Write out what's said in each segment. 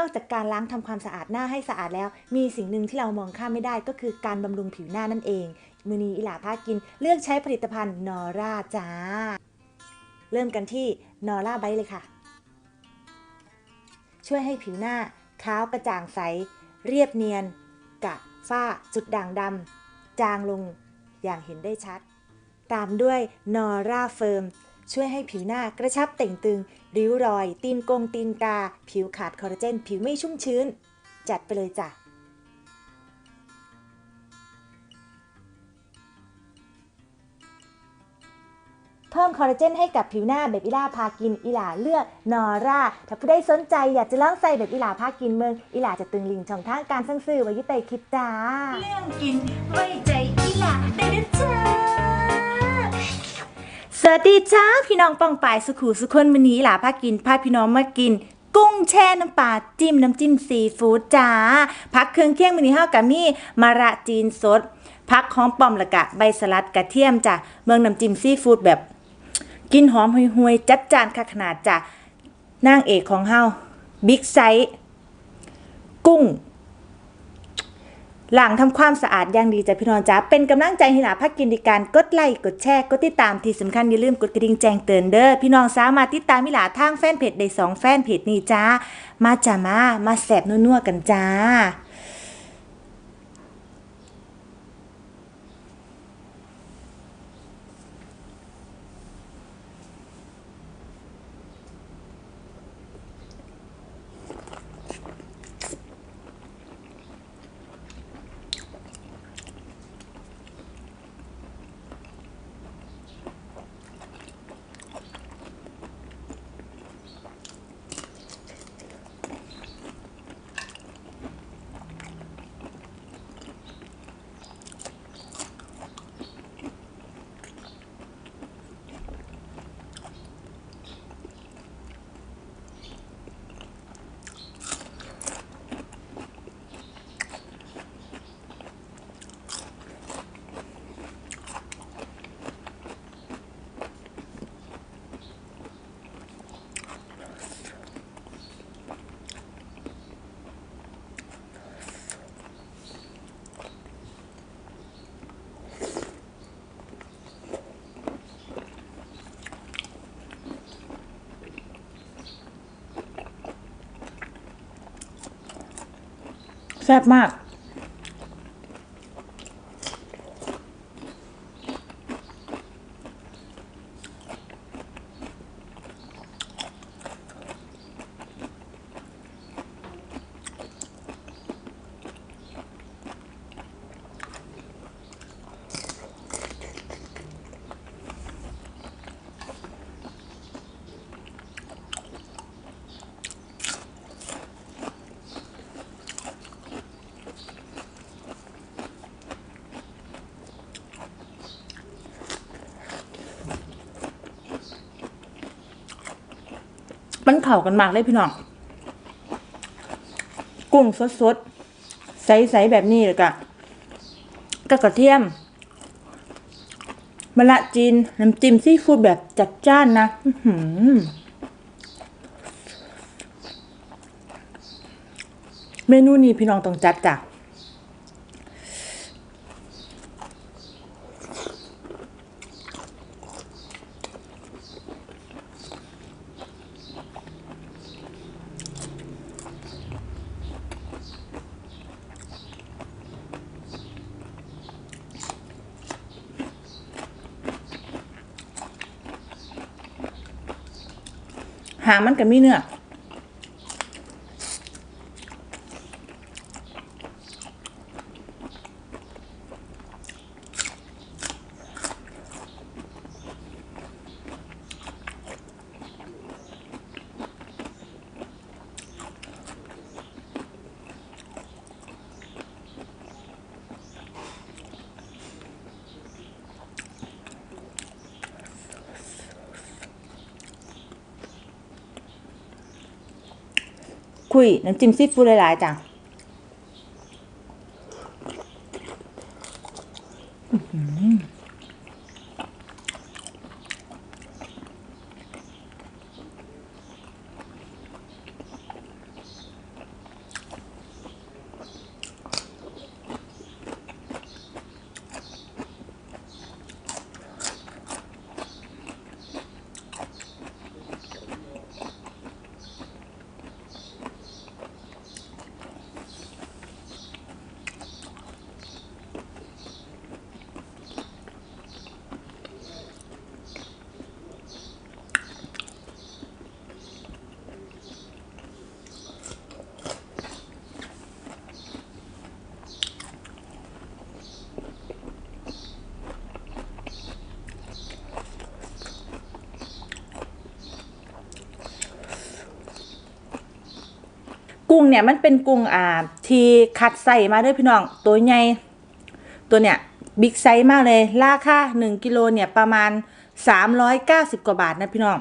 นอกจากการล้างทำความสะอาดหน้าให้สะอาดแล้ว มีสิ่งหนึ่งที่เรามองข้ามไม่ได้ก็คือการบำรุงผิวหน้านั่นเอง มือนีอิลาพากินเลือกใช้ผลิตภัณฑ์นอร่าจ้า เริ่มกันที่นอร่าไบเลยค่ะ ช่วยให้ผิวหน้าขาวกระจ่างใส เรียบเนียน กะฝ้า จุดด่างดำจางลงอย่างเห็นได้ชัด ตามด้วยนอร่าเฟิร์ม ช่วยให้ผิวหน้ากระชับเต่งตึง ริ้วรอย ตีนกงตีนกา ผิวขาดคอลลาเจน ผิวไม่ชุ่มชื้น จัดไปเลยจ้ะเพิ่มคอลลาเจนให้กับผิวหน้าแบบอิลาพากินอิหลาเลือกนอร่า ถ้าผู้ใดสนใจอยากจะลองใส่แบบอิหลาพากินเมืองอิหลาจะตึงลิงช่องทางการสั่งซื้อไว้ยุเตคลิปจ้า เรื่องกินไว้ใจอีหล่ะได้นะจ๊ะ สวัสดีจ้าพี่น้องป้องปายสุขูสุคนวันนี้หลาพากินพาพี่น้องมากิน กุ้งแช่น้ำปลาจิ้มน้ำจิ้มซีฟู้ดจ้าพักเครื่องเคียงวันนี้เฮากับมี่มะระจีนสดพักหอมปอมละกะใบสลัดกระเทียมจ้ะเมืองน้ำจิ้มซีฟู้ดแบบ กินหอมห่วยๆจัดจานค่ะขนาดจ้ะนางเอกของเฮาบิ๊กไซส์กุ้ง หลังทำความสะอาดอย่างดีจ้ะพี่น้องจ้าเป็นกำลังใจให้หลาพักกินดีการกดไลค์กดแชร์กดติดตามที่สำคัญอย่าลืมกดกระดิ่งแจ้งเตือนเด้อพี่น้องสามารถติดตามมิหลาทางแฟนเพจได้สองแฟนเพจนี้จ้ามาจ้ามามาแสบนัวๆกันจ้า ซ่บมาก มันเข้ากันมากเลยพี่น้อง กุ้งสดๆ ใสๆ แบบนี้เลยกะกะกระเทียมมะละจีน น้ำจิ้มซีฟู้ดแบบจัดจ้านนะเมนูนี้พี่น้องต้องจัดจ้ะ หางมันก็มีเนื้อ คุยน้ำจิ้มซีฟู้ดหลายๆจ้ะ กุ้งเนี่ยมันเป็นกุ้งอ่าที่คัดใส่มาด้วยพี่น้อง ตัวใหญ่ตัวเนี่ยบิ๊กไซส์มากเลย ราคา1กิโลเนี่ยประมาณ 390 กว่าบาทนะพี่น้อง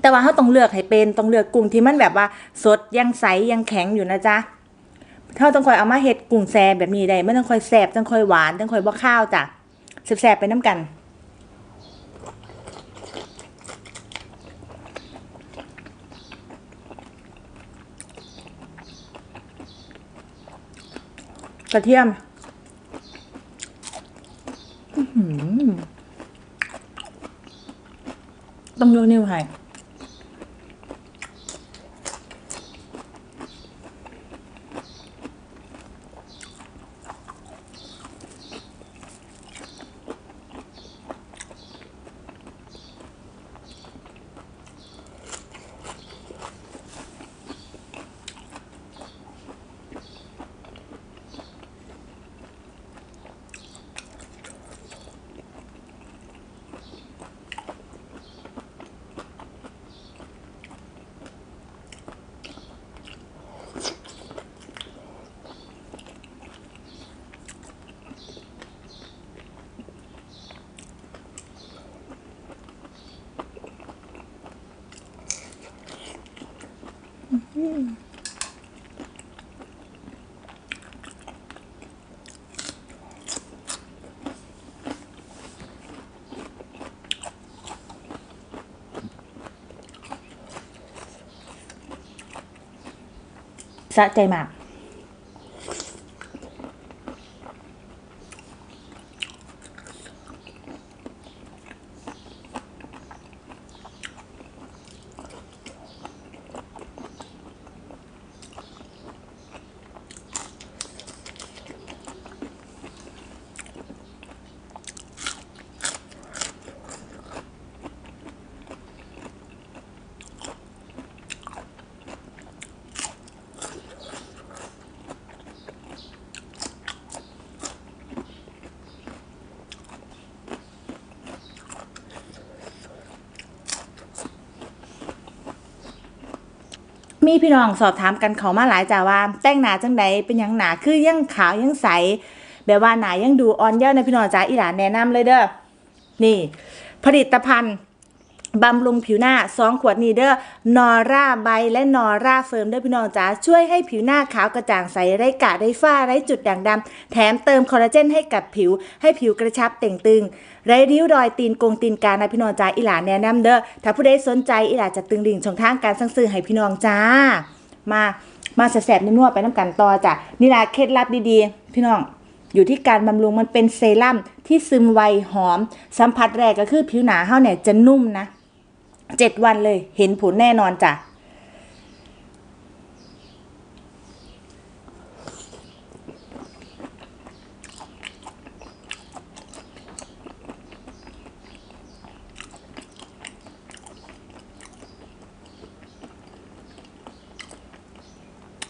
แต่ว่าเขาต้องเลือกให้เป็นต้องเลือกกุ้งที่มันแบบว่าสดยังใสยังแข็งอยู่นะจ๊ะเขาต้องคอยเอามาเฮ็ดกุ้งแซแบบนี้ได้ไม่ต้องคอยแสบต้องคอยหวานต้องคอยบ่ข้าวจ้ะแสบๆไปน้ำกัน กระเทียมต้องยกนิ้วให้ สะใมีพี่น้องสอบถามกันเขามาหลายจ้าว่า แต่งหนาจังไดเป็นยังหนาคือยังขาวยังใส แบบว่าหนายังดูอ่อนเยาว์ในะพี่น้องจ้าอีหลานแนะนำเลยเด้อนี่ ผลิตภัณฑ์ บำรุงผิวหน้า 2 ขวดนี้เด้อนอร่าใบและนอร่าเฟิร์มเด้อพี่น้องจ้าช่วยให้ผิวหน้าขาวกระจ่างใสไร้กะไร้ฝ้าไร้จุดด่างดำแถมเติมคอลลาเจนให้กับผิว ให้ผิวกระชับเต่งตึง ไร้ริ้วรอยตีนกงตีนกานะพี่น้องจ้าอีหลาแนะนำเด้อถ้าผู้ใดสนใจอีหลาจะตึงดิ่งช่องทางการสั่งซื้อให้พี่น้องจ้า มามาแสบๆนัวๆไปน้ำกันต่อจ้ะนี่ละเคล็ดลับดีๆ พี่น้องอยู่ที่การบำรุงมันเป็นเซรั่มที่ซึมไวหอม สัมผัสแรกก็คือผิวหนาเฮาเนี่ยจะนุ่มนะ เจ็ดวันเลย เห็นผลแน่นอนจ้ะ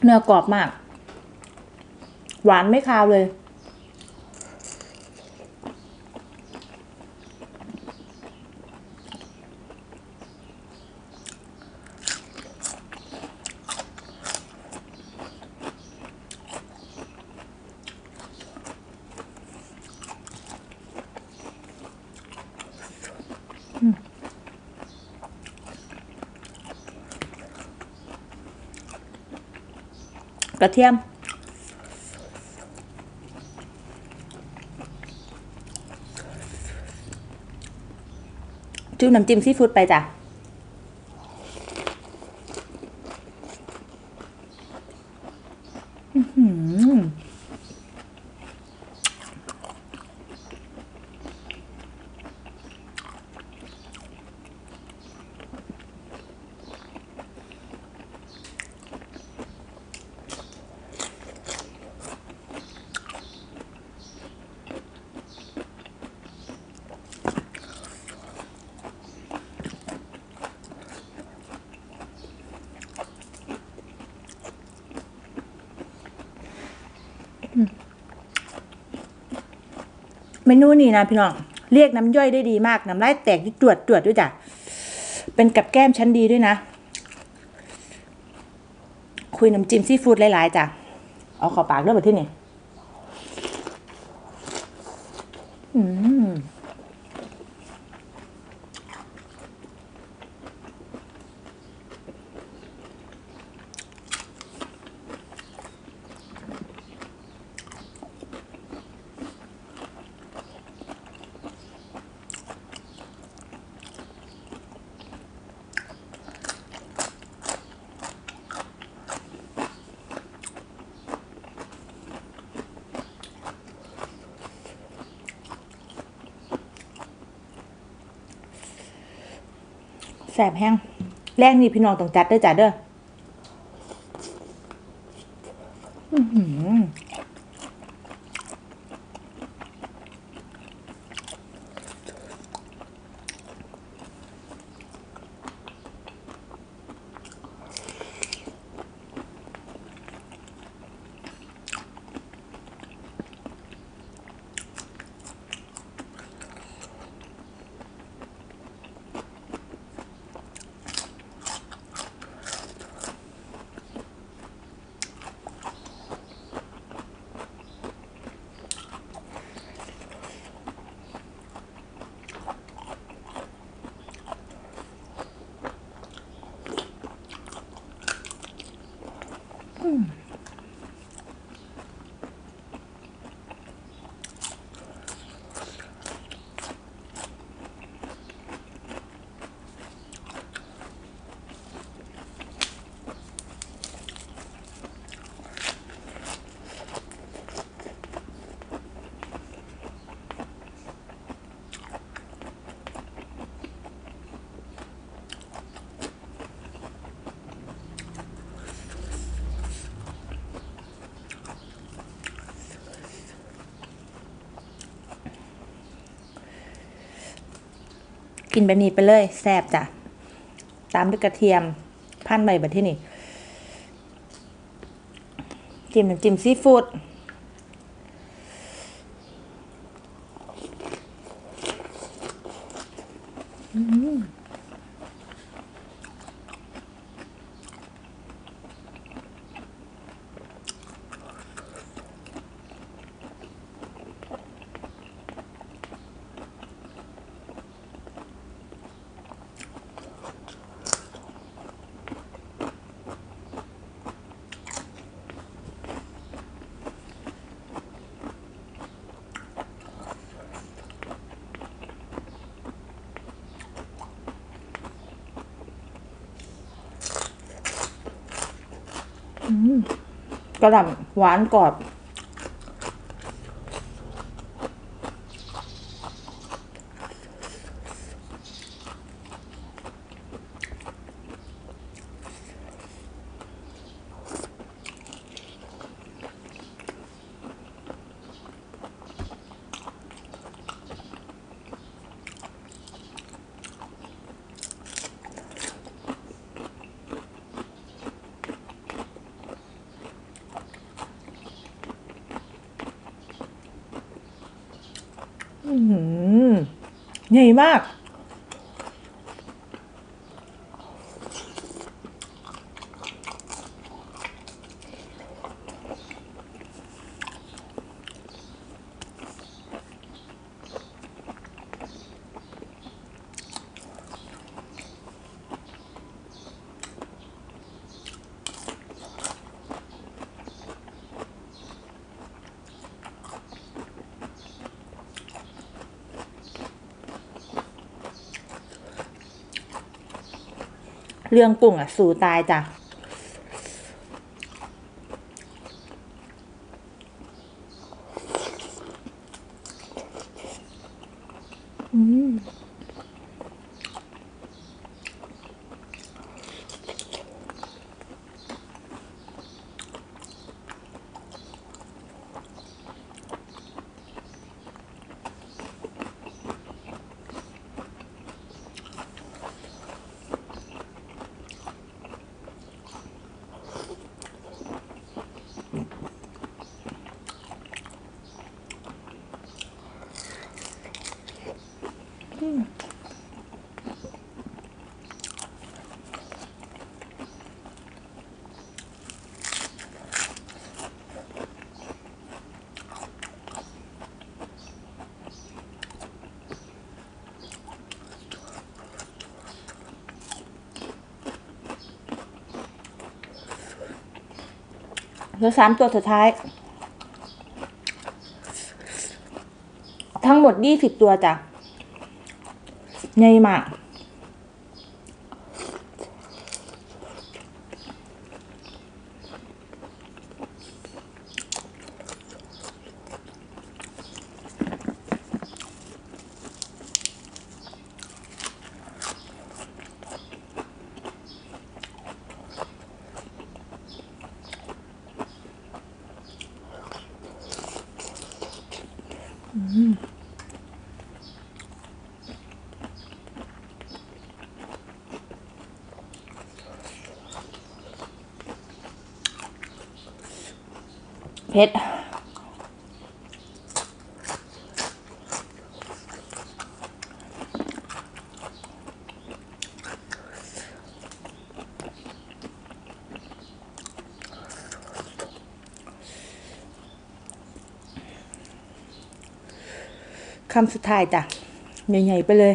เนื้อกรอบมาก หวานไม่คาวเลย กระเทียมจุ่มน้ำจิ้มซีฟู้ดไปจ้ะอืม เมนูนี้นะพี่น้อง เรียกน้ำย่อยได้ดีมากน้ำลายแตกจวดจวดด้วยจ้ะ เป็นกับแก้มชั้นดีด้วยนะ คุยน้ำจิ้มซีฟู้ดหลายๆจ้ะ เอาเข้าปากด้วยแบบที่นี่อืม แสบแห้งแรงนี่พี่น้องต้องจัดเด้อจ้ะเด้อหือ กินแบบนี้ไปเลยแซ่บจ้ะ ตามด้วยกระเทียมพันใบแบบที่นี่จิ้มน้ำจิ้มซีฟู้ด กระหล่ำหวานกรอบ อืม ใหญ่มาก เรื่องกุ้งอะสู่ตายจ้ะ อืม เหลือสามตัวสุดท้าย ทั้งหมดยี่สิบตัวจ้ะใหญ่มาก เผ็ดคำสุดท้ายจ้ะ ใหญ่ๆไปเลย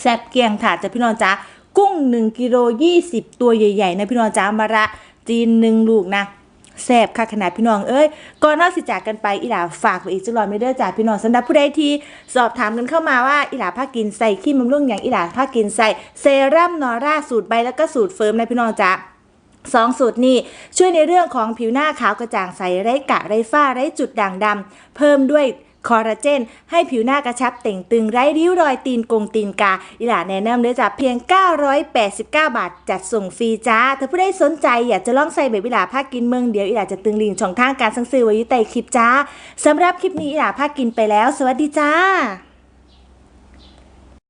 แซ่บเกียงถาดจ้ะพี่น้องจ้ากุ้ง1กิโล20 ตัวใหญ่ๆนะพี่น้องจ้ามะระจีนหนึ่งลูกนะแซ่บค่ะขนาดพี่น้องเอ้ยก่อนนอกสิจากกันไปอีหลาฝากไว้อีกจักหน่อยไม่เด้อจ้าพี่น้องสำหรับผู้ใดที่สอบถามกันเข้ามาว่าอีหลาผ้ากินใส่ขี้มะม่วงอย่างอีหลาผ้ากินใส่เซรั่มนอร่าสูตรใบแล้วก็สูตรเฟิร์มนะพี่น้องจ้าสองสูตรนี้ช่วยในเรื่องของผิวหน้าขาวกระจ่างใสไร้กะไร้ฝ้าไร้จุดด่างดำเพิ่มด้วย คอลลาเจน ให้ผิวหน้ากระชับเต่งตึงไร้ริ้วรอยตีนกงตีนกาอิหลาแนะนำเลยจ้ะเพียง 989 บาท จัดส่งฟรีจ้าถ้าผู้ใดสนใจอยากจะลองใส่แบบิหลาผ้ากินเมืองเดียวอิหลาจะตึงลิงช่องทางการสั่งซื้อไว้ยู่ใต้คลิปจ้าสำหรับคลิปนี้อิหลาผ้ากินไปแล้ว สวัสดีจ้า